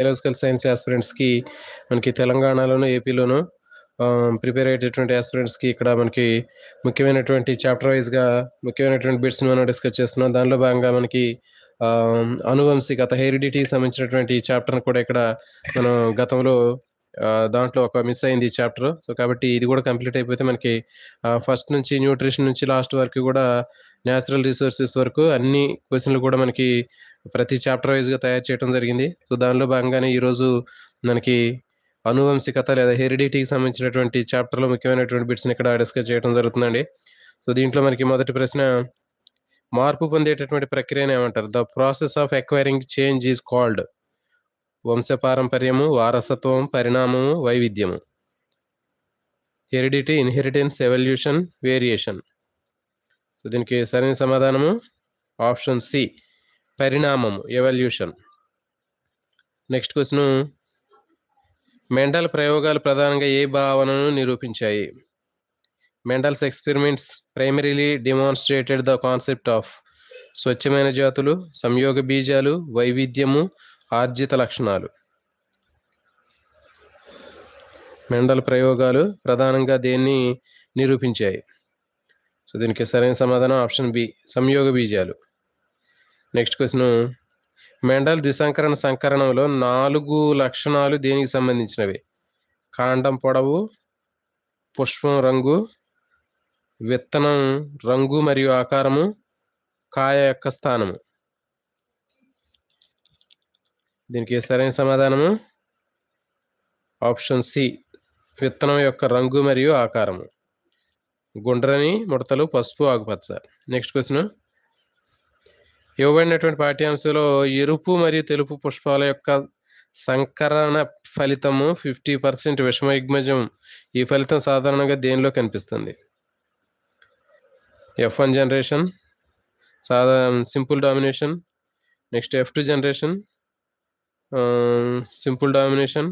Biological science ఆస్పిరెంట్స్‌కి మనకి తెలంగాణలోను, ఏపీలోను prepare అయ్యేటటువంటి ఆస్పిరెంట్స్‌కి ఇక్కడ మనకి ముఖ్యమైనటువంటి చాప్టర్ వైస్‌గా ముఖ్యమైనటువంటి బిట్స్‌ని మనం డిస్కస్ చేస్తున్నాం. దానిలో భాగంగా మనకి ఆహ్, అనువంశికత హెరిడిటీకి సంబంధించినటువంటి చాప్టర్‌ని కూడా ఇక్కడ మనం గతంలో దాంట్లో ఒక మిస్ అయింది ఈ చాప్టర్. సో, కాబట్టి ఇది కూడా కంప్లీట్ అయిపోతే మనకి ఫస్ట్ నుంచి న్యూట్రిషన్ నుంచి లాస్ట్ వరకు కూడా నేచురల్ రిసోర్సెస్ వరకు అన్ని క్వశ్చన్లు కూడా మనకి ప్రతి చాప్టర్ వైజ్గా తయారు చేయడం జరిగింది. సో, దానిలో భాగంగానే ఈరోజు మనకి అనువంశికత లేదా హెరిడిటీకి సంబంధించినటువంటి చాప్టర్‌లో ముఖ్యమైనటువంటి బిట్స్‌ని ఇక్కడ డిస్కస్ చేయడం జరుగుతుందండి. సో, దీంట్లో మనకి మొదటి ప్రశ్న మార్పు పొందేటటువంటి ప్రక్రియను ఏమంటారు? The process of acquiring change is called వంశపారంపర్యము, వారసత్వం, పరిణామము, వైవిధ్యము. Heredity, inheritance, evolution, variation. So, దీనికి సరైన సమాధానము ఆప్షన్ సి పరిణామము ఎవల్యూషన్. నెక్స్ట్ క్వశ్చన్ మెండల్ ప్రయోగాలు ప్రధానంగా ఏ భావనను నిరూపించాయి? Mendel's experiments primarily demonstrated the concept of స్వచ్ఛమైన జాతులు, సంయోగ బీజాలు, వైవిధ్యము, ఆర్జిత లక్షణాలు. మెండల్ ప్రయోగాలు ప్రధానంగా దేన్ని నిరూపించాయి? సో, దీనికి సరైన సమాధానం ఆప్షన్ బి సంయోగ బీజాలు. నెక్స్ట్ క్వశ్చన్ మెండల్ ద్విసంకరణ సంకరణంలో నాలుగు లక్షణాలు దేనికి సంబంధించినవి? కాండం పొడవు, పుష్పం రంగు, విత్తనం రంగు మరియు ఆకారము, కాయ యొక్క స్థానము. దీనికి సరైన సమాధానము ఆప్షన్ సి విత్తనం యొక్క రంగు మరియు ఆకారము. గుండ్రని ముడతలు, పసుపు, ఆకుపచ్చ. నెక్స్ట్ క్వశ్చన్ ఇవ్వబడినటువంటి పాఠ్యాంశంలో ఎరుపు మరియు తెలుపు పుష్పాల యొక్క సంకరణ ఫలితము 50% విషమయుగ్మజం. ఈ ఫలితం సాధారణంగా దేనిలో కనిపిస్తుంది? F one generation, సాధా simple domination, next F two generation, simple domination.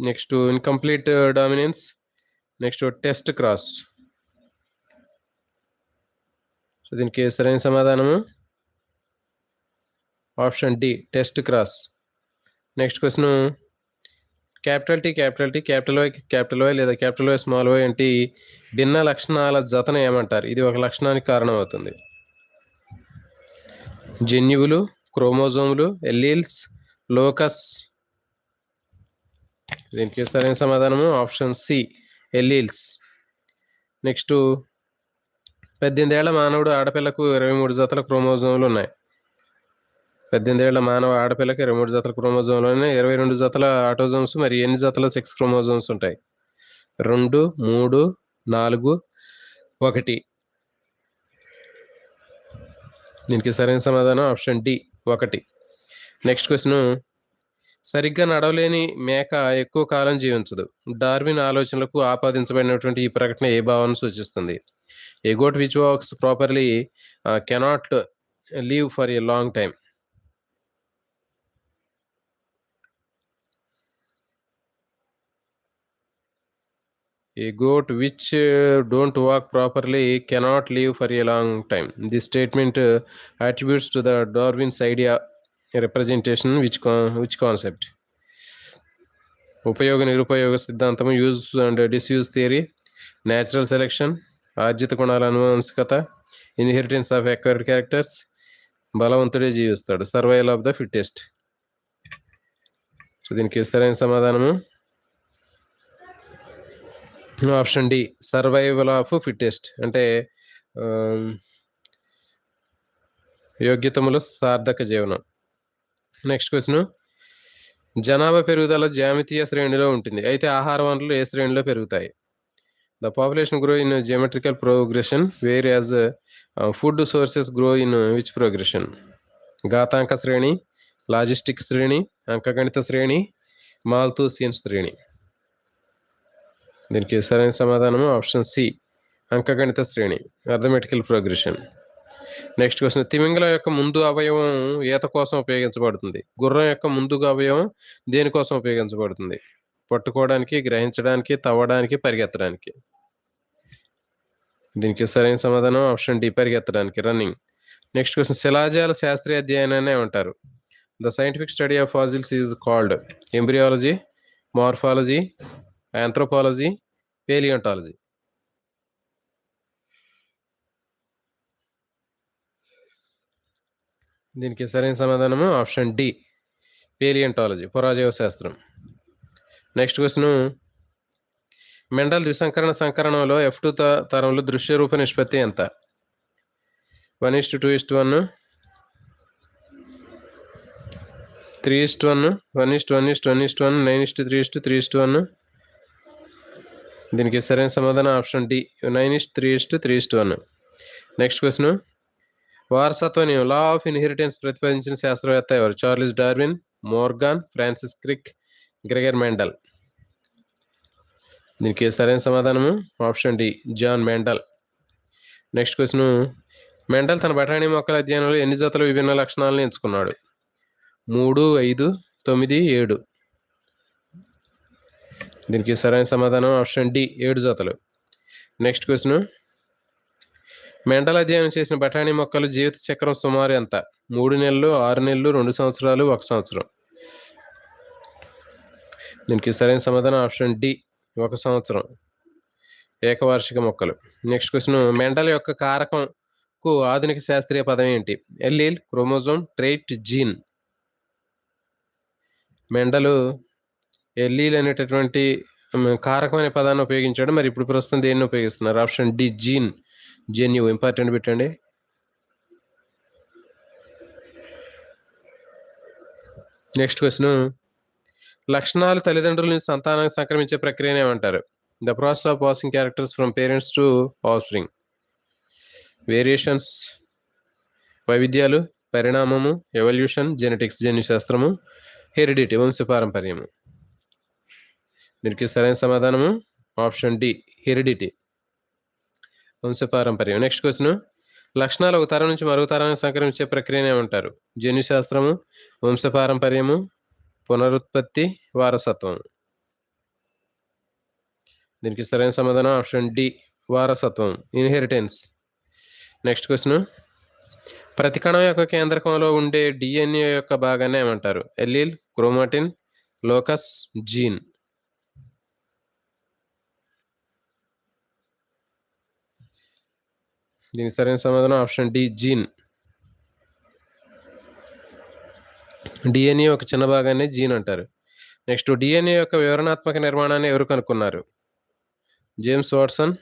Next incomplete dominance, next test cross. So, దీనికి సరైన సమాధానము option D test cross. Next question capital T, capital T, capital Y, capital Y లేదా capital Y, small Y వంటి భిన్న లక్షణాల జతను ఏమంటారు? ఇది ఒక లక్షణానికి కారణమవుతుంది. జన్యువులు, క్రోమోజోములు, ఎల్లీల్స్, లోకస్. దీనికి సరైన సమాధానము ఆప్షన్ సి ఎల్లీల్స్. నెక్స్ట్ పద్దెనిమిదేళ్ళ మానవుడు ఆడపిల్లకు 23 జతల క్రోమోజోములు ఉన్నాయి. పద్దెనిమిదేళ్ళ మానవ ఆడపిల్లకి 23 జతల క్రోమోజోములు ఉన్నాయి. 22 జతల ఆటోజోమ్స్ మరియు ఎన్ని జతల సెక్స్ క్రోమోజోమ్స్ ఉంటాయి? 2, 3, 4, 1. దీనికి సరైన సమాధానం ఆప్షన్ డి ఒకటి నెక్స్ట్ క్వశ్చన్ సరిగ్గా నడవలేని మేక ఎక్కువ కాలం జీవించదు. డార్విన్ ఆలోచనలకు ఆపాదించబడినటువంటి ఈ ప్రకటన ఏ భావాన్ని సూచిస్తుంది? A goat which walks properly ah, cannot live for a long time. A goat which uh, don't walk properly cannot live for a long time. This statement uh, attributes to the Darwin's idea representation which con- which concept? ఉపయోగ నిరుపయోగ సిద్ధాంతము use and disuse theory natural selection ఆర్జిత గుణాల అనువంశికత inheritance of acquired characters బలవంతుడే జీవిస్తాడు. Survival of the fittest so దీనికి సరైన సమాధానము? Option D survival of fittest అంటే యోగ్యతములు సార్థక జీవనం. నెక్స్ట్ క్వశ్చన్ జనాభా పెరుగుదల జ్యామితీయ శ్రేణిలో ఉంటుంది. అయితే ఆహార వనరులు ఏ శ్రేణిలో పెరుగుతాయి? The population grow in geometrical progression whereas food sources grow in which progression ఘాతాంక శ్రేణి లాజిస్టిక్ శ్రేణి అంకగణిత శ్రేణి మాల్తూసియన్ శ్రేణి దీనికి సరైన సమాధానము ఆప్షన్ సి అంకగణిత శ్రేణి అర్థమెటికల్ ప్రోగ్రెషన్ నెక్స్ట్ క్వశ్చన్ తిమింగలం యొక్క ముందు అవయవం ఈత కోసం ఉపయోగించబడుతుంది. గుర్రం యొక్క ముందు అవయవం దేనికోసం ఉపయోగించబడుతుంది? పట్టుకోవడానికి గ్రహించడానికి తవ్వడానికి పరిగెత్తడానికి. దీనికి సరైన సమాధానం ఆప్షన్ డి పరిగెత్తడానికి రన్నింగ్. నెక్స్ట్ క్వశ్చన్ శిలాజాల శాస్త్రీయ అధ్యయనాన్ని ఉంటారు the scientific study of fossils is called embryology morphology anthropology paleontology. దీనికి సరైన సమాధానము ఆప్షన్ డి పేలియంటాలజీ పురాజీవ శాస్త్రం నెక్స్ట్ క్వశ్చన్ మెండల్ ద్విసంకరణ సంకరణంలో ఎఫ్ టూ తరంలో దృశ్య రూప నిష్పత్తి ఎంత one is to two is to one three is to one one is to one is to one is to one nine is to three is to three is to one దీనికి సరైన సమాధానం option D nine is to three is to three is to one next question వారసత్వ నియమం law of inheritance ప్రతిపాదించిన శాస్త్రవేత్త ఎవరు Charles Darwin Morgan Francis Crick Gregor Mendel దీనికి సరైన సమాధానము? Option D John Mendel. Next question. Mendel తన బఠానీ మొక్కల అధ్యయనంలో ఎన్ని జతల విభిన్న లక్షణాలను ఎంచుకున్నాడు? మూడు ఐదు తొమ్మిది ఏడు. దీనికి సరైన సమాధానం ఆప్షన్ డి ఏడు జతలు. Next question. మెండల్ అధ్యయనం చేసిన బఠానీ మొక్కలు జీవిత చక్రం సుమారు ఎంత? మూడు నెలలు ఆరు నెలలు రెండు సంవత్సరాలు ఒక సంవత్సరం. దీనికి సరైన సమాధానం ఆప్షన్ డి ఒక సంవత్సరం. ఏకవార్షిక మొక్కలు. Next question. మెండల్ యొక్క కారకంకు ఆధునిక శాస్త్రీయ పదం ఏంటి? Allele chromosome trait gene. Mendel allele అనేటటువంటి కారకం అనే పదాన్ని ఉపయోగించాడు. మరి ఇప్పుడు ప్రస్తుతం దేన్ని ఉపయోగిస్తున్నారు? Option D gene. జెన్యు ఇంపార్టెంట్ పెట్టండి. Next question. లక్షణాలు తల్లిదండ్రుల నుంచి సంతానానికి సంక్రమించే ప్రక్రియనే ఏమంటారు? The process of passing characters from parents to offspring variations వైవిధ్యాలు పరిణామము ఎవల్యూషన్ జెనెటిక్స్ జన్యుశాస్త్రము హెరిడిటీ వంశపారంపర్యము. దీనికి సరైన సమాధానము? ఆప్షన్ డి హెరిడిటీ వంశపారంపర్యం. నెక్స్ట్ క్వశ్చన్ లక్షణాలు ఒక తరం నుంచి మరొక తరానికి సంక్రమించే ప్రక్రియనే ఉంటారు జన్యుశాస్త్రము వంశపారంపర్యము పునరుత్పత్తి వారసత్వం. దీనికి సరైన సమాధానం ఆప్షన్ డి వారసత్వం ఇన్హెరిటెన్స్. Next question. ప్రతి కణం యొక్క కేంద్రకంలో ఉండే డిఎన్ఏ యొక్క భాగాన్ని ఏమంటారు? Allele chromatin locus gene. దీనికి సరైన సమాధానం ఆప్షన్ డి జీన్. డిఎన్ఏ ఒక చిన్న భాగాన్ని జీన్ అంటారు. నెక్స్ట్ డిఎన్ఏ యొక్క వివరణాత్మక నిర్మాణాన్ని ఎవరు కనుక్కున్నారు? James Watson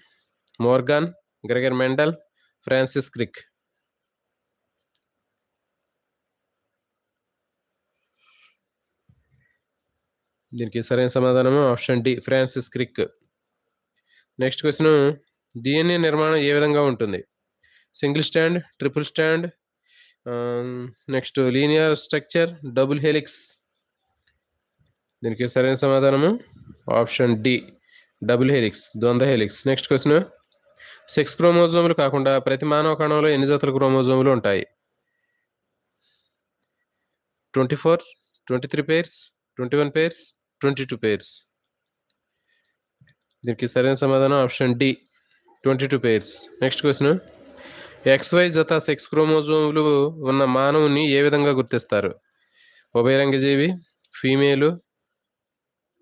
Morgan Gregor Mendel Francis Crick. దీనికి సరైన సమాధానం option D Francis Crick. Next question DNA నిర్మాణం ఏ విధంగా ఉంటుంది? Single strand triple strand next linear structure double helix. దీనికి సరైన సమాధానము? ఆప్షన్ డి డబుల్ హెలిక్స్ ద్వంద్వ హెలిక్స్. Next question. సెక్స్ క్రోమోజోములు కాకుండా ప్రతి మానవ కణంలో ఎన్ని జతల క్రోమోజోములు ఉంటాయి? Twenty four twenty three pairs twenty one pairs twenty two pairs దీనికి సరైన సమాధానం option D twenty two pairs next question. X Y జత సెక్స్ క్రోమోజోములు ఉన్న మానవుని ఏ విధంగా గుర్తిస్తారు? ఉభయరంగజీవి ఫీమేలు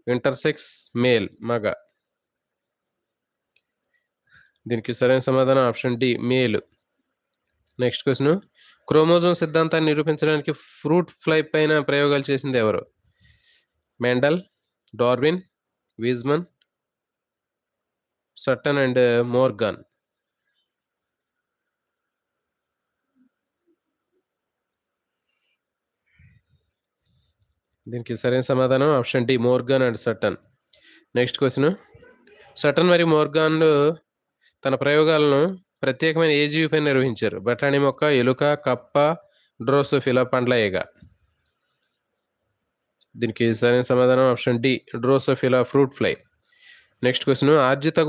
ఇంటర్సెక్స్ మేల్ మగ. దీనికి సరైన సమాధానం option D male. Next question. Chromosome సిద్ధాంతాన్ని నిరూపించడానికి ఫ్రూట్ ఫ్లై పైన ప్రయోగాలు చేసింది ఎవరు? Mendel Darwin Weismann Sutton and Morgan. దీనికి సరైన సమాధానం option D Morgan and Sutton. Next question. Sutton మరియు మోర్గాన్లు తన ప్రయోగాలను ప్రత్యేకమైన ఏ జీవిపై నిర్వహించారు. బఠానీ మొక్క ఎలుక కప్ప డ్రోసోఫిలా పండ్ల ఏగ. దీనికి సరైన సమాధానం option D Drosophila fruit fly. Next question. ఆర్జిత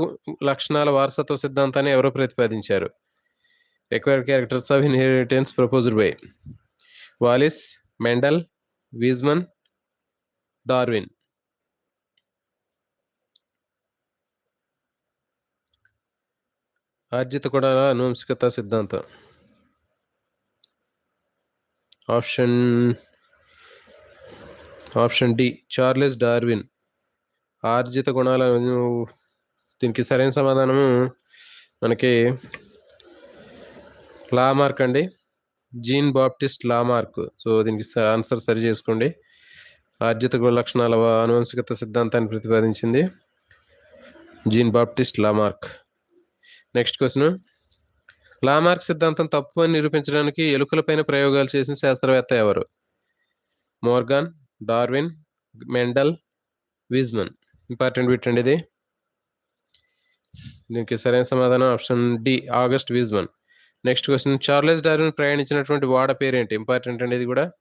లక్షణాల వారసత్వ సిద్ధాంతాన్ని ఎవరు ప్రతిపాదించారు? Acquire characters of inheritance proposed by Wallace Mendel Weismann Darwin. ఆర్జిత కూడా అనువంశికత సిద్ధాంతం. Option option D Charles Darwin. ఆర్జిత గుణాల దీనికి సరైన సమాధానము మనకి లామార్క్ అండి. Jean Baptiste Lamarck. సో దీనికి ఆన్సర్ సరి చేసుకోండి. ఆర్జిత గుణ లక్షణాల అనువంశికత సిద్ధాంతాన్ని ప్రతిపాదించింది. Jean Baptiste Lamarck. Next question. Lamarck సిద్ధాంతం తప్పు అని నిరూపించడానికి ఎలుకలపైన ప్రయోగాలు చేసిన శాస్త్రవేత్త ఎవరు? Morgan Darwin Mendel Weismann. Important bit అండి ఇది దీనికి సరైన సమాధానం option D August Weismann. Next question. Charles Darwin ప్రయాణించినటువంటి వాడ పేరేంటి? ఇంపార్టెంట్ అండి ఇది కూడా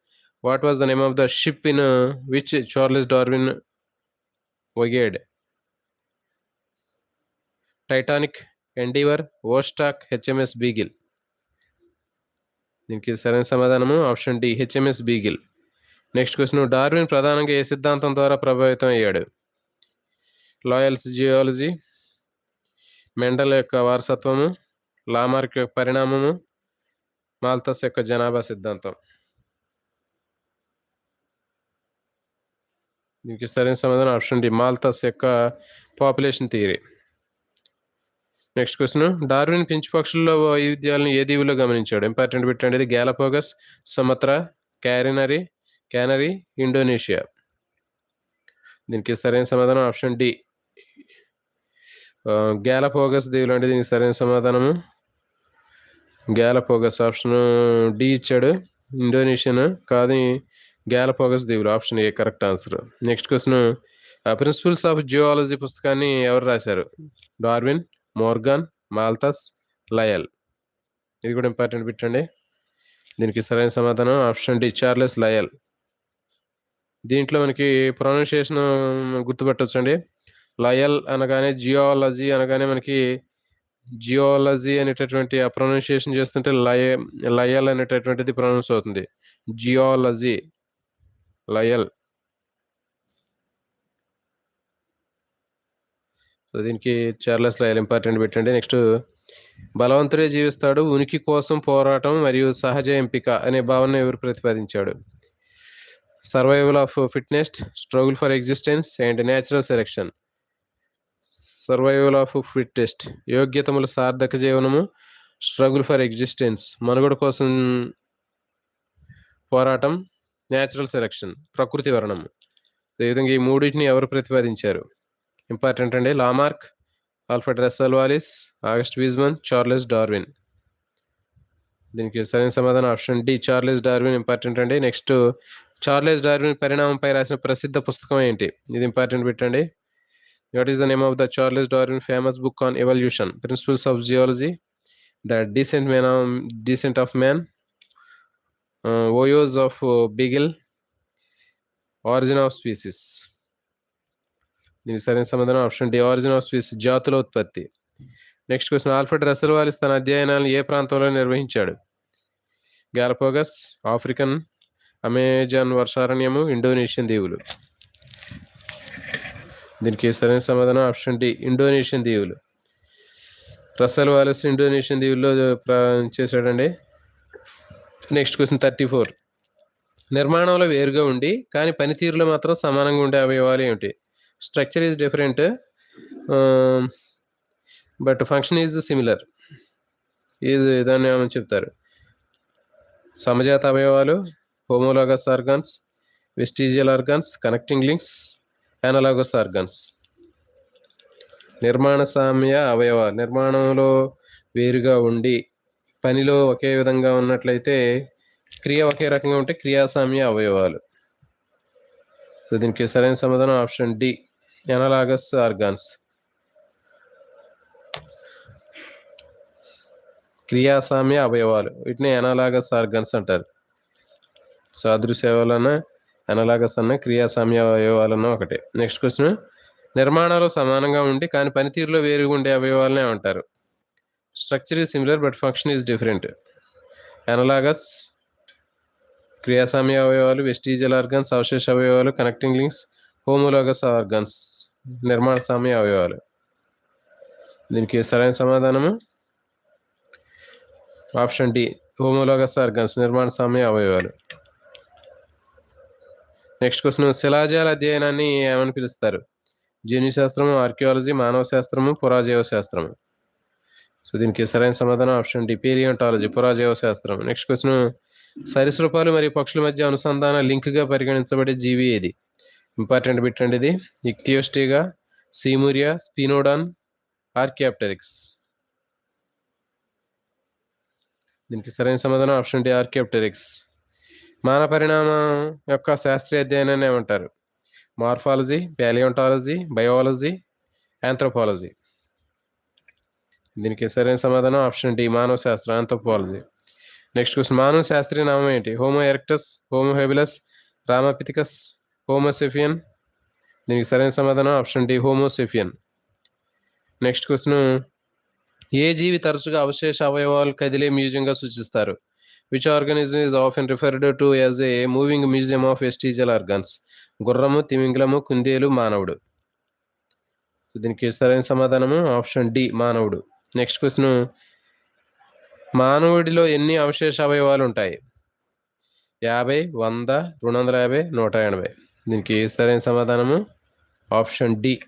what was the name of the ship in which Charles Darwin voyaged Titanic Endeavour Vostok HMS Beagle. దీనికి సరైన సమాధానము option D HMS Beagle. Next question Darwin ప్రధానంగా ఏ సిద్ధాంతం ద్వారా ప్రభావితం అయ్యాడు లాయల్స్ జియాలజీ మెండల్ యొక్క వారసత్వము లామార్క్ యొక్క పరిణామము మాల్తస్ యొక్క జనాభా సిద్ధాంతం. దీనికి సరైన సమాధానం ఆప్షన్ డి మాల్తస్ యొక్క population theory next question Darwin finch పక్షుల్లో వైవిధ్యాలను ఏ దీవుల్లో గమనించాడు? ఇంపార్టెంట్ బిట్ అనేది గ్యాలపోగస్ సమత్ర క్యారినరీ క్యానరీ ఇండోనేషియా దీనికి సరైన సమాధానం ఆప్షన్ డి. గ్యాలపోగస్ దీవులు అంటే దీనికి సరైన సమాధానము? గ్యాలపోగస్ ఆప్షన్ డి ఇచ్చాడు. ఇండోనేషియన్ కాదు. గ్యాలపోగస్ దేవుడు option A correct answer. Next question principles of geology పుస్తకాన్ని ఎవరు రాశారు? Darwin Morgan Malthus Lyell. ఇది కూడా ఇంపార్టెంట్ పెట్టండి దీనికి సరైన సమాధానం ఆప్షన్ డి చార్లెస్ లయల్. దీంట్లో మనకి ప్రొనౌన్సియేషన్ గుర్తుపెట్టొచ్చండి లయల్ అనగానే జియాలజీ అనగానే మనకి జియాలజీ అనేటటువంటి ఆ ప్రొనౌన్సియేషన్ చేస్తుంటే లయ లయల్ అనేటటువంటిది ప్రొనౌన్స్ అవుతుంది. జియాలజీ. లయల్. సో దీనికి చార్లెస్ లయల్ ఇంపార్టెంట్ పెట్టండి. నెక్స్ట్ బలవంతుడే జీవిస్తాడు. ఉనికి కోసం పోరాటం మరియు సహజ ఎంపిక అనే భావన ఎవరు ప్రతిపాదించాడు? Survival of fitness struggle for existence and natural selection. Survival of fittest యోగ్యతముల సార్థక జీవనము స్ట్రగుల్ ఫర్ ఎగ్జిస్టెన్స్ మనుగడ కోసం పోరాటం న్యాచురల్ సెలెక్షన్ ప్రకృతి వర్ణము. ఈ విధంగా ఈ మూడింటిని ఎవరు ప్రతిపాదించారు? ఇంపార్టెంట్ అండి Lamarck Alfred Russel Wallace August Weismann Charles Darwin. దీనికి సరైన సమాధానం option D Charles Darwin important అండి. నెక్స్ట్ చార్లెస్ డార్విన్ పరిణామంపై రాసిన ప్రసిద్ధ పుస్తకం ఏంటి? ఇది ఇంపార్టెంట్ పెట్టండి. What is the name of the Charles Darwin famous book on evolution? Principles of geology the descent man descent of man voyage of Beagle origin of species దీనికి సరైన సమాధానం option D origin of species జాతుల ఉత్పత్తి. Next question Alfred Russel Wallace తన అధ్యయనాలను ఏ ప్రాంతంలో నిర్వహించాడు? గ్యాలపోగస్ ఆఫ్రికన్ అమెజాన్ వర్షారణ్యము ఇండోనేషియన్ దీవులు. దీనికి సరైన సమాధానం ఆప్షన్ డి ఇండోనేషియన్ దీవులు. రసల్ వాలిస్ ఇండోనేషియన్ దీవుల్లో ప్ర- చేశాడండి. Next question thirty four. నిర్మాణంలో వేరుగా ఉండి కానీ పనితీరులో మాత్రం సమానంగా ఉండే అవయవాలు ఏమిటి? Structure is different but function is similar ఇది దాన్ని ఏమని చెప్తారు. సమజాత అవయవాలు homologous organs vestigial organs connecting links analogous organs. నిర్మాణ సామ్య అవయవాలు నిర్మాణంలో వేరుగా ఉండి పనిలో ఒకే విధంగా ఉన్నట్లయితే క్రియ ఒకే రకంగా ఉంటే క్రియాసామ్య అవయవాలు. సో దీనికి సరైన సమాధానం ఆప్షన్ డి ఎనలాగస్ ఆర్గాన్స్. క్రియాసామ్య అవయవాలు వీటిని ఎనలాగస్ ఆర్గాన్స్ అంటారు. సాదృశ్యవలన ఎనలాగస్ అన్న క్రియాసామ్య అవయవాలన్న ఒకటే. నెక్స్ట్ క్వశ్చన్ నిర్మాణాలు సమానంగా ఉండి కానీ పనితీరులో వేరుగా ఉండే అవయవాలనే ఉంటారు structure is similar but function is different analogous క్రియాసామ్య అవయవాలు వెస్టీజియల్ ఆర్గన్స్ అవశేష అవయవాలు కనెక్టింగ్ లింక్స్ హోమోలాగస్ ఆర్గన్స్ నిర్మాణ సామ్య అవయవాలు. దీనికి సరైన సమాధానము? ఆప్షన్ డి హోమోలాగస్ ఆర్గన్స్ నిర్మాణ సామ్య అవయవాలు. నెక్స్ట్ క్వశ్చన్ శిలాజాల అధ్యయనాన్ని ఏమని పిలుస్తారు? జన్యు శాస్త్రము ఆర్కియాలజీ మానవ శాస్త్రము పురాజీవ శాస్త్రము. సో దీనికి సరైన సమాధానం ఆప్షన్ డి. పేరియంటాలజీ పురాజీవ శాస్త్రం. Next question. సరీసృపాలు మరియు పక్షుల మధ్య అనుసంధాన లింక్గా పరిగణించబడే జీవి ఏది? ఇంపార్టెంట్ బిట్ అండి ఇది. Ichthyostega Seymouria Spinodon Archaeopteryx. దీనికి సరైన సమాధానం ఆప్షన్ డి ఆర్కియాప్టెరిక్స్. మానవ పరిణామం యొక్క శాస్త్రీయ అధ్యయనాన్ని ఏమంటారు? Morphology paleontology biology anthropology. దీనికి సరైన సమాధానం ఆప్షన్ డి మానవ శాస్త్రం ఆంథ్రోపాలజీ నెక్స్ట్ క్వశ్చన్ మానవ శాస్త్రీయ నామం ఏంటి? Homo erectus Homo habilis Ramapithecus Homo sapiens దీనికి సరైన సమాధానం option D Homo sapiens next question ఏ జీవి తరచుగా అవశేష అవయవాలు కదిలే మ్యూజియంగా సూచిస్తారు? Which organism is often referred to as a moving museum of vestigial organs గుర్రము తిమింగలము కుందేలు మానవుడు. దీనికి సరైన సమాధానము ఆప్షన్ డి మానవుడు. నెక్స్ట్ క్వశ్చన్ మానవుడిలో ఎన్ని అవశేష అవయవాలు ఉంటాయి? యాభై వంద రెండు వందల యాభై నూట ఎనభై. దీనికి సరైన సమాధానము? ఆప్షన్ డి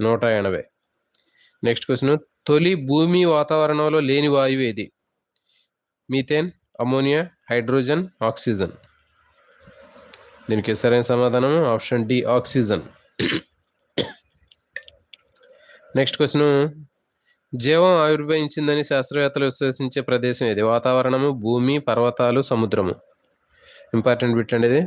నూట ఎనభై. నెక్స్ట్ క్వశ్చన్ తొలి భూమి వాతావరణంలో లేని వాయువు ఏది? Methane ammonia hydrogen oxygen. దీనికి సరైన సమాధానం option D oxygen. Next question జీవం ఆవిర్భవించిందని శాస్త్రవేత్తలు విశ్వసించే ప్రదేశం ఇది వాతావరణము భూమి పర్వతాలు సముద్రము. ఇంపార్టెంట్ బిట్ అండి ఇది.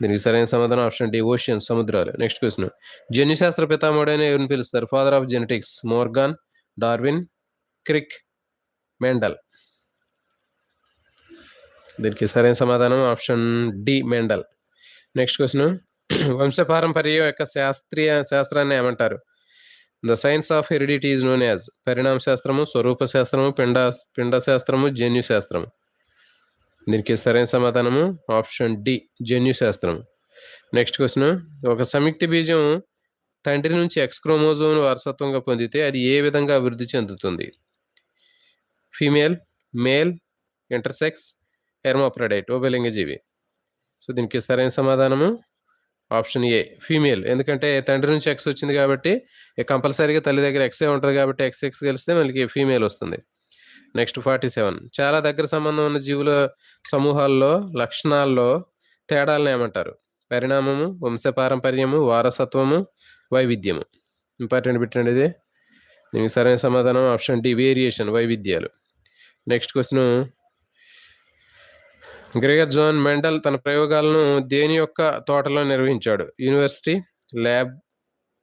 దీనికి సరైన సమాధానం ఆప్షన్ డి ఓషియన్ సముద్రాలు. నెక్స్ట్ క్వశ్చన్ జన్యుశాస్త్ర పితామహుడైన ఎవరిని పిలుస్తారు? Father of genetics Morgan Darwin Crick Mendel దీనికి సరైన సమాధానం option D Mendel next question వంశపారంపర్యం యొక్క శాస్త్రీయ శాస్త్రాన్ని ఏమంటారు? The science of heredity is known as పరిణామ శాస్త్రము స్వరూప శాస్త్రము పిండ పిండ శాస్త్రము జన్యు శాస్త్రము దీనికి సరైన సమాధానము ఆప్షన్ డి జన్యు శాస్త్రం నెక్స్ట్ క్వశ్చన్ ఒక సంయుక్త బీజం తండ్రి నుంచి ఎక్స్క్రోమోజోమ్ వారసత్వంగా పొందితే అది ఏ విధంగా అభివృద్ధి చెందుతుంది? ఫీమేల్ మేల్ ఇంటర్సెక్స్ హెర్మోప్రడైట్ ఓబెలింగజీవి సో దీనికి సరైన సమాధానము ఆప్షన్ ఏ ఫీమేల్. ఎందుకంటే తండ్రి నుంచి ఎక్స్ వచ్చింది కాబట్టి కంపల్సరీగా తల్లి దగ్గర ఎక్సే ఉంటుంది కాబట్టి ఎక్స్ ఎక్స్ కలిస్తే మనకి ఫీమేల్ వస్తుంది. Next forty seven. చాలా దగ్గర సంబంధం ఉన్న జీవుల సమూహాల్లో లక్షణాల్లో తేడాలను ఏమంటారు? పరిణామము వంశపారంపర్యము వారసత్వము వైవిధ్యము. ఇంపార్టెంట్ పెట్టండి ఇది దీనికి సరైన సమాధానం ఆప్షన్ డి వేరియేషన్ వైవిధ్యాలు. Next question Gregor John Mendel తన ప్రయోగాలను దేని యొక్క తోటలో నిర్వహించాడు? యూనివర్సిటీ ల్యాబ్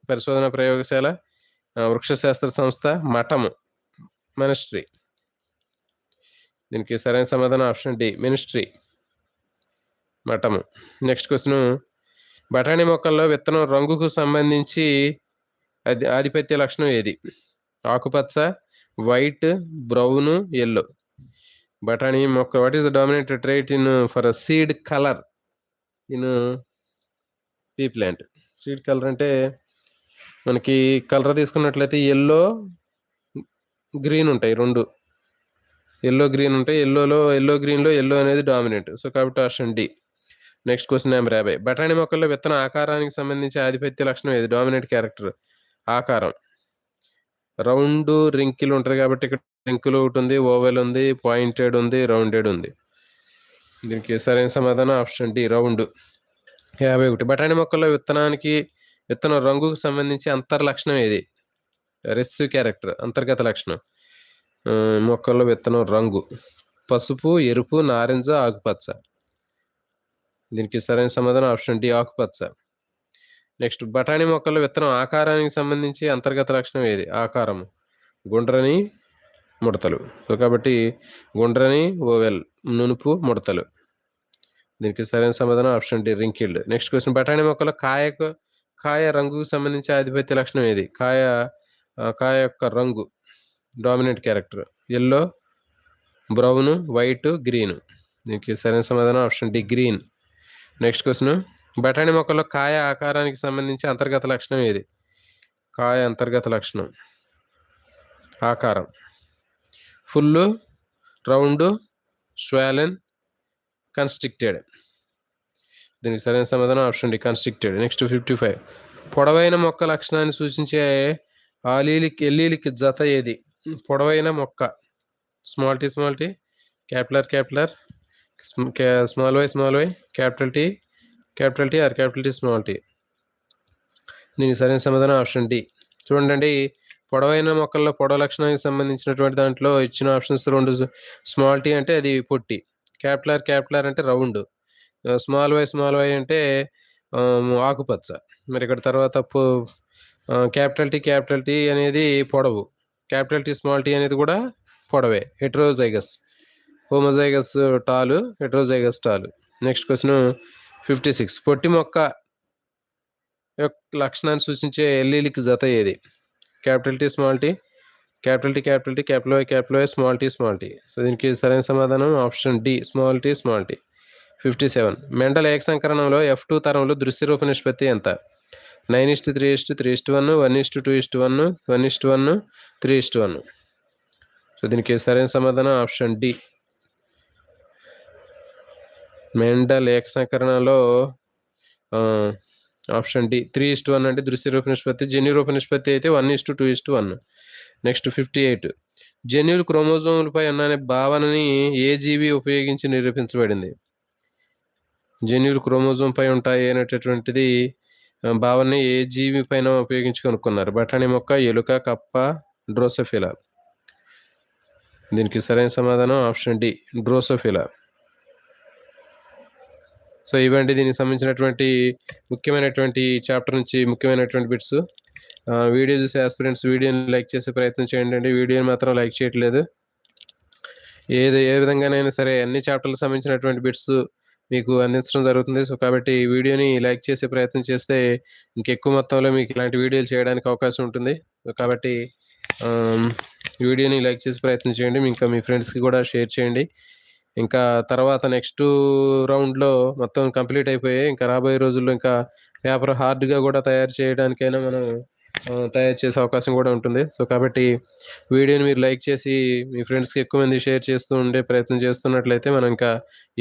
పరిశోధన ప్రయోగశాల వృక్షశాస్త్ర సంస్థ మఠము మినిస్ట్రీ. దీనికి సరైన సమాధానం ఆప్షన్ డి మినిస్ట్రీ మఠము. నెక్స్ట్ క్వశ్చన్ బఠానీ మొక్కల్లో విత్తనం రంగుకు సంబంధించి అది ఆధిపత్య లక్షణం ఏది? ఆకుపచ్చ వైట్ బ్రౌన్ ఎల్లో. బఠానీ మొక్క what is the dominate trait in for a seed colour in pea plant seed colour అంటే మనకి కలర్ తీసుకున్నట్లయితే ఎల్లో గ్రీన్ ఉంటాయి రెండు. ఎల్లో గ్రీన్ ఉంటాయి ఎల్లోలో ఎల్లో గ్రీన్లో ఎల్లో అనేది డామినెంట్ సో కాబట్టి option D next question number యాభై బఠానీ మొక్కల్లో విత్తన ఆకారానికి సంబంధించి ఆధిపత్య లక్షణం ఏది? డామినెంట్ క్యారెక్టర్ ఆకారం. రౌండ్ రింకిల్ ఉంటుంది కాబట్టి ఇక్కడ రింకులు ఒకటి ఉంది ఓవెల్ ఉంది పాయింటెడ్ ఉంది రౌండెడ్ ఉంది. దీనికి సరైన సమాధానం ఆప్షన్ డి రౌండ్. యాభై ఒకటి. బఠానీ మొక్కల్లో విత్తనానికి విత్తనం రంగుకు సంబంధించి అంతర్ లక్షణం ఏది? రెస్సివ్ క్యారెక్టర్ అంతర్గత లక్షణం. మొక్కల్లో విత్తనం రంగు. పసుపు ఎరుపు నారింజ ఆకుపచ్చ. దీనికి సరైన సమాధానం ఆప్షన్ డి ఆకుపచ్చ. నెక్స్ట్ బఠానీ మొక్కల్లో విత్తనం ఆకారానికి సంబంధించి అంతర్గత లక్షణం ఏది? ఆకారము. గుండ్రని ముడతలు. సో కాబట్టి గుండ్రని ఓవెల్ నునుపు ముడతలు. దీనికి సరైన సమాధానం option D wrinkled next question. బఠానీ మొక్కలో కాయకు కాయ రంగుకు సంబంధించి ఆధిపత్య లక్షణం ఏది? కాయ కాయ యొక్క రంగు dominant character. Yellow brown white green. దీనికి సరైన సమాధానం option D green. Next question. బఠానీ మొక్కలో కాయ ఆకారానికి సంబంధించి అంతర్గత లక్షణం ఏది? కాయ అంతర్గత లక్షణం. ఆకారం. ఫుల్ రౌండ్ స్వాలెన్ కన్స్ట్రిక్టెడ్ దీనికి సరైన సమాధానం option D constricted next fifty five పొడవైన మొక్క లక్షణాన్ని సూచించే ఆలీలికి ఎల్లీలికి జత ఏది? పొడవైన మొక్క. Small T small T capital capital small Y small Y capital T capital T or capital T small T. దీనికి సరైన సమాధానం ఆప్షన్ డి. చూడండి పొడవైన మొక్కల్లో పొడవ లక్షణానికి సంబంధించినటువంటి దాంట్లో ఇచ్చిన ఆప్షన్స్ రెండు స్మాల్ టీ అంటే అది పొట్టి. క్యాపిటల్ క్యాపిటల్ అంటే round. Small Y small Y అంటే ఆకుపచ్చ. మరి ఇక్కడ తర్వాత క్యాపిటల్ టీ క్యాపిటల్ టీ అనేది పొడవు. క్యాపిటల్ టీ స్మాల్ టీ అనేది కూడా పొడవే. Heterozygous. Homozygous tall heterozygous tall. Next question fifty six. పొట్టి మొక్క యొక్క లక్షణాన్ని సూచించే ఎల్లీలికి జత ఏది? Capital T small T. Capital T capital T capital Y capital Y small T small T. So దీనికి సరైన సమాధానం option D small T small T. Fifty seven. Mendel ఏకసంకరణంలో F two తరంలో దృశ్య రూప నిష్పత్తి ఎంత? Nine is to three is to three is to one one is to two is to one one is to one three is to one. So దీనికి సరైన సమాధానం option D. Mendel ఏకసంకరణలో option D three is to one అంటే దృశ్య రూప నిష్పత్తి జన్యు రూప నిష్పత్తి అయితే one is to two is to one next fifty eight. జన్యులు క్రోమోజోములపై ఉన్న భావనని ఏ జీవి ఉపయోగించి నిరూపించబడింది? జన్యులు క్రోమోజోమ్ పై ఉంటాయి అనేటటువంటిది భావనని ఏ జీవి పైన ఉపయోగించి కనుక్కున్నారు. బఠానీ మొక్క ఎలుక కప్ప డ్రోసోఫిలా. దీనికి సరైన సమాధానం ఆప్షన్ డి డ్రోసోఫిలా. సో ఇవండి దీనికి సంబంధించినటువంటి ముఖ్యమైనటువంటి చాప్టర్ నుంచి ముఖ్యమైనటువంటి బిట్స్ వీడియో చూసే ఆస్పిరెంట్స్ వీడియోని లైక్ చేసే ప్రయత్నం చేయండి అండి. వీడియోని మాత్రం లైక్ చేయట్లేదు. ఏది ఏ విధంగానైనా సరే అన్ని చాప్టర్లకు సంబంధించినటువంటి బిట్స్ మీకు అందించడం జరుగుతుంది. సో కాబట్టి ఈ వీడియోని లైక్ చేసే ప్రయత్నం చేస్తే ఇంకెక్కువ మొత్తంలో మీకు ఇలాంటి వీడియోలు చేయడానికి అవకాశం ఉంటుంది. కాబట్టి వీడియోని లైక్ చేసే ప్రయత్నం చేయండి. ఇంకా మీ ఫ్రెండ్స్కి కూడా షేర్ చేయండి. ఇంకా తర్వాత నెక్స్ట్ రౌండ్లో మొత్తం కంప్లీట్ అయిపోయాయి ఇంకా రాబోయే రోజుల్లో ఇంకా పేపర్ హార్డ్గా కూడా తయారు చేయడానికైనా మనం తయారు చేసే అవకాశం కూడా ఉంటుంది. సో కాబట్టి వీడియోని మీరు లైక్ చేసి మీ ఫ్రెండ్స్కి ఎక్కువ మంది షేర్ చేస్తూ ఉండే ప్రయత్నం చేస్తున్నట్లయితే మనం ఇంకా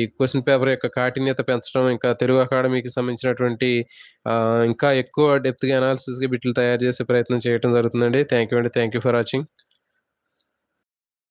ఈ క్వశ్చన్ పేపర్ యొక్క కాఠిన్యత పెంచడం ఇంకా తెలుగు అకాడమీకి సంబంధించినటువంటి ఇంకా ఎక్కువ డెప్త్గా అనాలిసిస్గా బిట్లు తయారు చేసే ప్రయత్నం చేయడం జరుగుతుందండి. థ్యాంక్ యూ అండి. Thank you for watching.